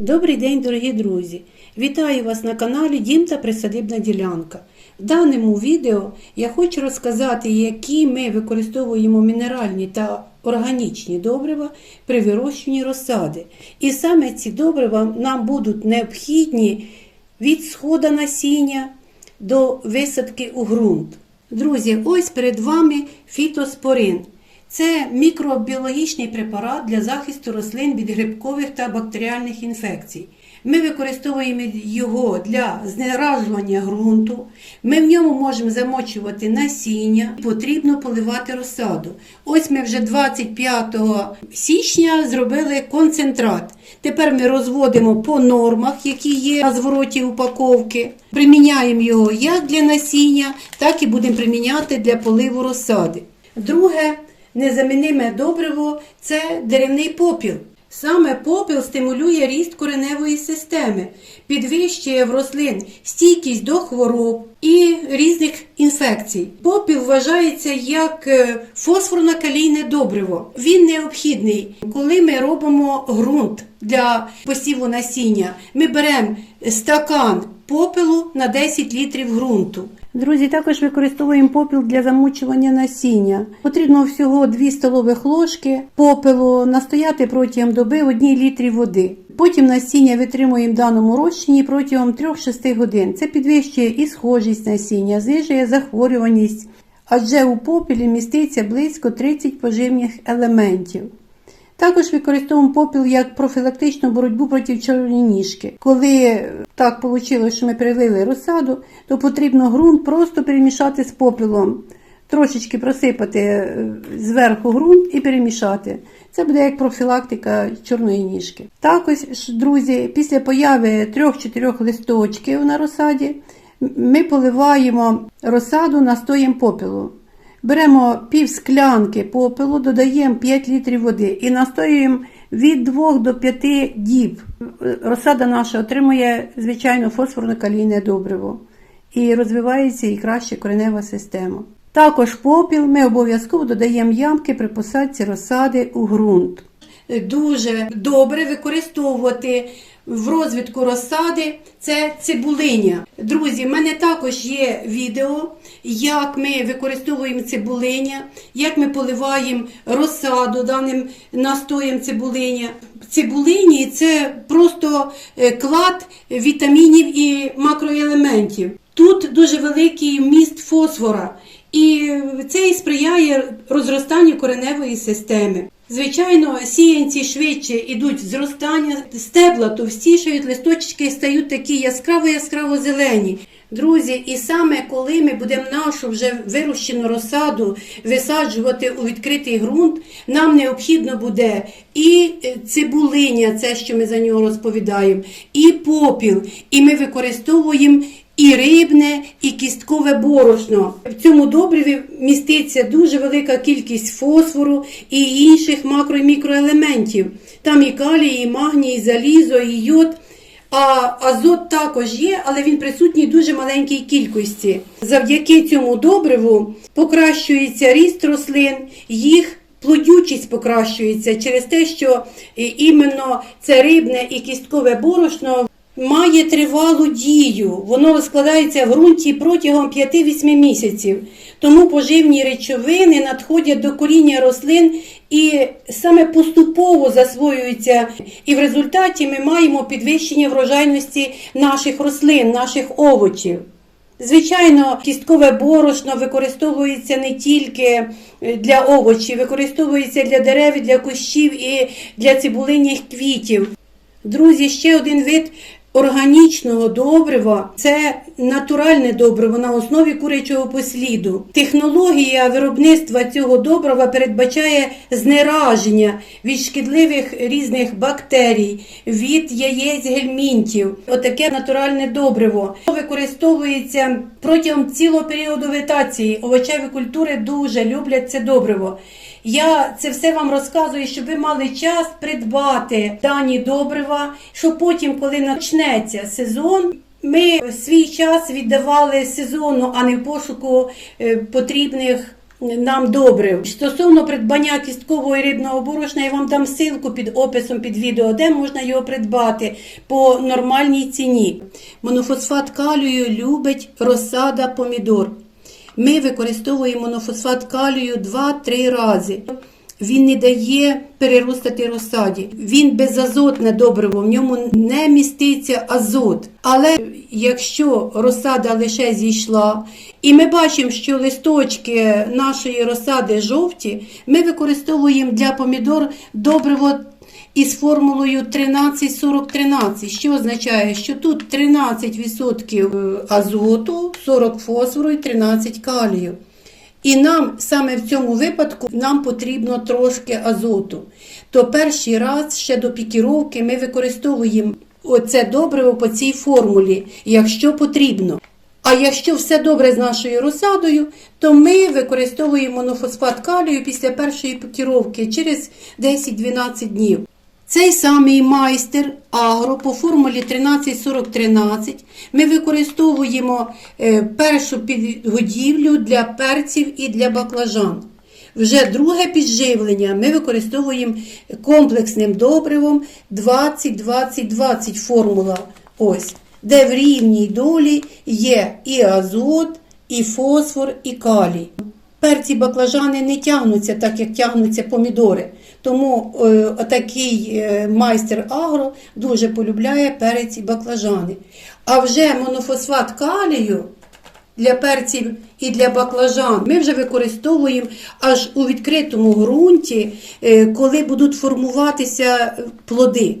Добрий день, дорогі друзі! Вітаю вас на каналі Дім та Присадибна ділянка. В даному відео я хочу розказати, які ми використовуємо мінеральні та органічні добрива при вирощуванні розсади. І саме ці добрива нам будуть необхідні від схода насіння до висадки у ґрунт. Друзі, ось перед вами фітоспорин. Це мікробіологічний препарат для захисту рослин від грибкових та бактеріальних інфекцій. Ми використовуємо його для знеражування ґрунту. Ми в ньому можемо замочувати насіння, потрібно поливати розсаду. Ось ми вже 25 січня зробили концентрат. Тепер ми розводимо по нормах, які є на звороті упаковки. Приміняємо його як для насіння, так і будемо приміняти для поливу розсади. Друге незаміниме добриво це деревний попіл. Саме попіл стимулює ріст кореневої системи, підвищує в рослин стійкість до хвороб і різних інфекцій. Попіл вважається як е, фосфорно-калійне добриво. Він необхідний, коли ми робимо ґрунт для посіву насіння. Ми беремо стакан попелу на 10 літрів ґрунту. Друзі, також використовуємо попіл для замучування насіння. Потрібно всього 2 столових ложки попелу настояти протягом доби в 1 літрі води. Потім насіння витримуємо в даному розчині протягом 3-6 годин. Це підвищує і схожість насіння, знижує захворюваність, адже у попілі міститься близько 30 поживних елементів. Також використовуємо попіл як профілактичну боротьбу проти чорноніжки. Коли так вийшло, що ми перелили розсаду, то потрібно ґрунт просто перемішати з попілом, трошечки просипати е, зверху ґрунт і перемішати. Це буде як профілактика чорної ніжки. Також, друзі, після появи 3-4 листочків на розсаді ми поливаємо розсаду настоєм попілу. Беремо пів склянки попелу, додаємо 5 літрів води і настоюємо від 2 до 5 діб. Розсада наша отримує, звичайно, фосфорно-калійне добриво і розвивається і краще коренева система. Також попіл ми обов'язково додаємо ямки при посадці розсади у ґрунт. Дуже добре використовувати в розвитку розсади це цибулиня. Друзі, в мене також є відео, як ми використовуємо цибулиня, як ми поливаємо розсаду даним настоєм цибулиня. Цибулині це просто е, клад вітамінів і макроелементів. Тут дуже великий вміст фосфора, і це і сприяє розростанню кореневої системи. Звичайно, сіянці швидше йдуть зростання, стебла товстішають, листочки стають такі яскраво-яскраво зелені. Друзі, і саме коли ми будемо нашу вже вирощену розсаду висаджувати у відкритий ґрунт, нам необхідно буде і цибулиня, це що ми за нього розповідаємо, і попіл, і ми використовуємо. І рибне, і кісткове борошно. В цьому добриві міститься дуже велика кількість фосфору і інших макро і мікроелементів. Там і калій, і магній, і залізо, і йод. А азот також є, але він присутній в дуже маленькій кількості. Завдяки цьому добриву покращується ріст рослин, їх плодючість покращується через те, що іменно це рибне і кісткове борошно має тривалу дію. Воно розкладається в ґрунті протягом 5-8 місяців. Тому поживні речовини надходять до коріння рослин і саме поступово засвоюються. І в результаті ми маємо підвищення врожайності наших рослин, наших овочів. Звичайно, кісткове борошно використовується не тільки для овочів, використовується для дерев, для кущів і для цибулинних квітів. Друзі, ще один вид органічного добрива це натуральне добриво на основі курячого посліду. Технологія виробництва цього добрива передбачає знераження від шкідливих різних бактерій, від яєць гельмінтів. Отаке натуральне добриво використовується протягом цілого періоду вегетації. Овочеві культури дуже люблять це добриво. Я це все вам розказую, щоб ви мали час придбати дані добрива, щоб потім, коли почнеться сезон, ми свій час віддавали сезону, а не в пошуку е, потрібних нам добре. Стосовно придбання кісткового і рибного борошна, я вам дам ссылку під описом під відео, де можна його придбати по нормальній ціні. Монофосфат калію любить розсада помідор. Ми використовуємо монофосфат калію 2-3 рази. Він не дає переростати розсаді. Він безазотне добриво, в ньому не міститься азот. Але якщо розсада лише зійшла, і ми бачимо, що листочки нашої розсади жовті, ми використовуємо для помідор добриво із формулою 13-40-13, що означає, що тут 13% азоту, 40 фосфору і 13 калію. І нам саме в цьому випадку нам потрібно трошки азоту. То перший раз ще до пікіровки ми використовуємо оце добриво по цій формулі, якщо потрібно. А якщо все добре з нашою розсадою, то ми використовуємо монофосфат калію після першої пікіровки через 10-12 днів. Цей самий майстер агро по формулі 13-40-13 ми використовуємо е, першу підгодівлю для перців і для баклажан. Вже друге підживлення ми використовуємо комплексним добривом 20-20-20 формула. Ось, де в рівній долі є і азот, і фосфор, і калій. Перці баклажани не тягнуться так, як тягнуться помідори. Тому е, такий е, майстер агро дуже полюбляє перець і баклажани. А вже монофосфат калію для перців і для баклажан ми вже використовуємо аж у відкритому ґрунті, е, коли будуть формуватися плоди.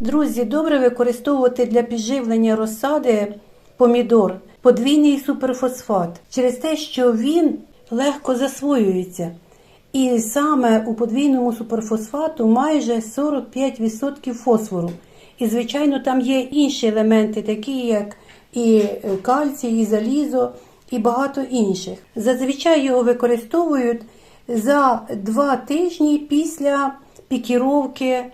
Друзі, добре використовувати для підживлення розсади помідор подвійний суперфосфат через те, що він легко засвоюється. І саме у подвійному суперфосфату майже 45% фосфору. І, звичайно, там є інші елементи, такі як і кальцій, і залізо, і багато інших. Зазвичай його використовують за два тижні після пікіровки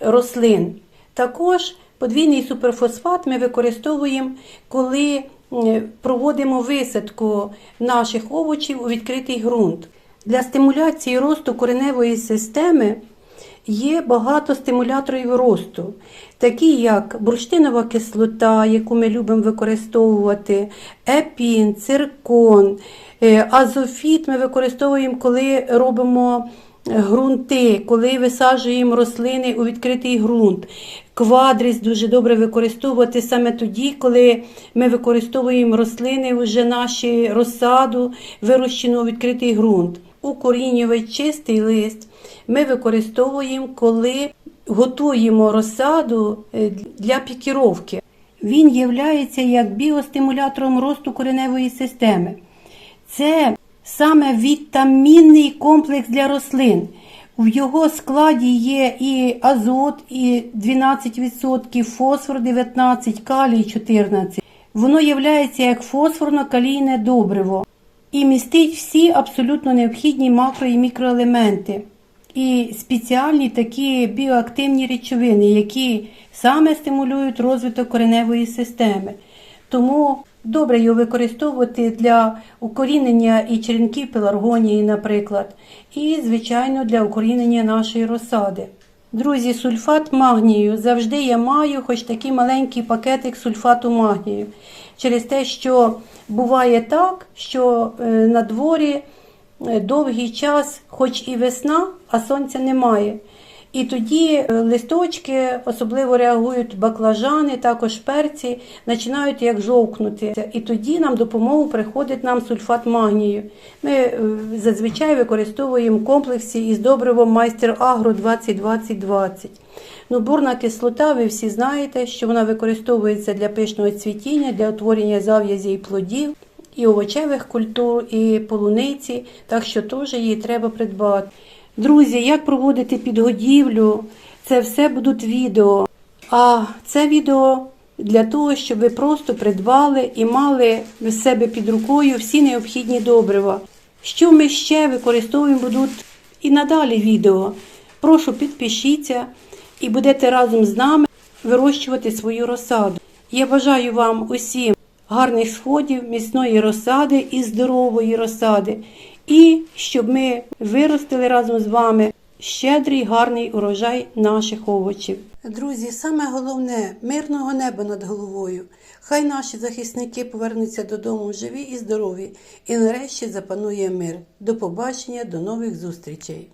рослин. Також подвійний суперфосфат ми використовуємо, коли проводимо висадку наших овочів у відкритий ґрунт. Для стимуляції росту кореневої системи є багато стимуляторів росту, такі як бурштинова кислота, яку ми любимо використовувати, епін, циркон, азофіт ми використовуємо, коли робимо ґрунти, коли висаджуємо рослини у відкритий ґрунт. Квадріс дуже добре використовувати саме тоді, коли ми використовуємо рослини, вже наші розсаду, вирощену у відкритий ґрунт. Укорінювач чистий лист ми використовуємо, коли готуємо розсаду для пікіровки. Він є як біостимулятором росту кореневої системи. Це саме вітамінний комплекс для рослин. В його складі є і азот, і 12%, фосфор 19, калій 14. Воно є як фосфорно-калійне добриво і містить всі абсолютно необхідні макро і мікроелементи. І спеціальні такі біоактивні речовини, які саме стимулюють розвиток кореневої системи. Тому добре його використовувати для укорінення і черенків пеларгонії, наприклад, і, звичайно, для укорінення нашої розсади. Друзі, сульфат магнію завжди я маю хоч такий маленький пакетик сульфату магнію. Через те, що буває так, що на дворі довгий час, хоч і весна, а сонця немає. І тоді листочки, особливо реагують баклажани, також перці, починають як жовкнути. І тоді нам допомогу приходить нам сульфат магнію. Ми зазвичай використовуємо комплексі із добривом майстер Агро 20-20-20. Ну, Бурна кислота, ви всі знаєте, що вона використовується для пишного цвітіння, для утворення зав'язі і плодів, і овочевих культур, і полуниці, так що теж її треба придбати. Друзі, як проводити підгодівлю, це все будуть відео. А це відео для того, щоб ви просто придбали і мали в себе під рукою всі необхідні добрива. Що ми ще використовуємо, будуть і надалі відео. Прошу підпишіться і будете разом з нами вирощувати свою розсаду. Я бажаю вам усім гарних сходів, міцної розсади і здорової розсади. і щоб ми виростили разом з вами щедрий гарний урожай наших овочів. Друзі, саме головне мирного неба над головою. Хай наші захисники повернуться додому живі і здорові, і нарешті запанує мир. До побачення, до нових зустрічей.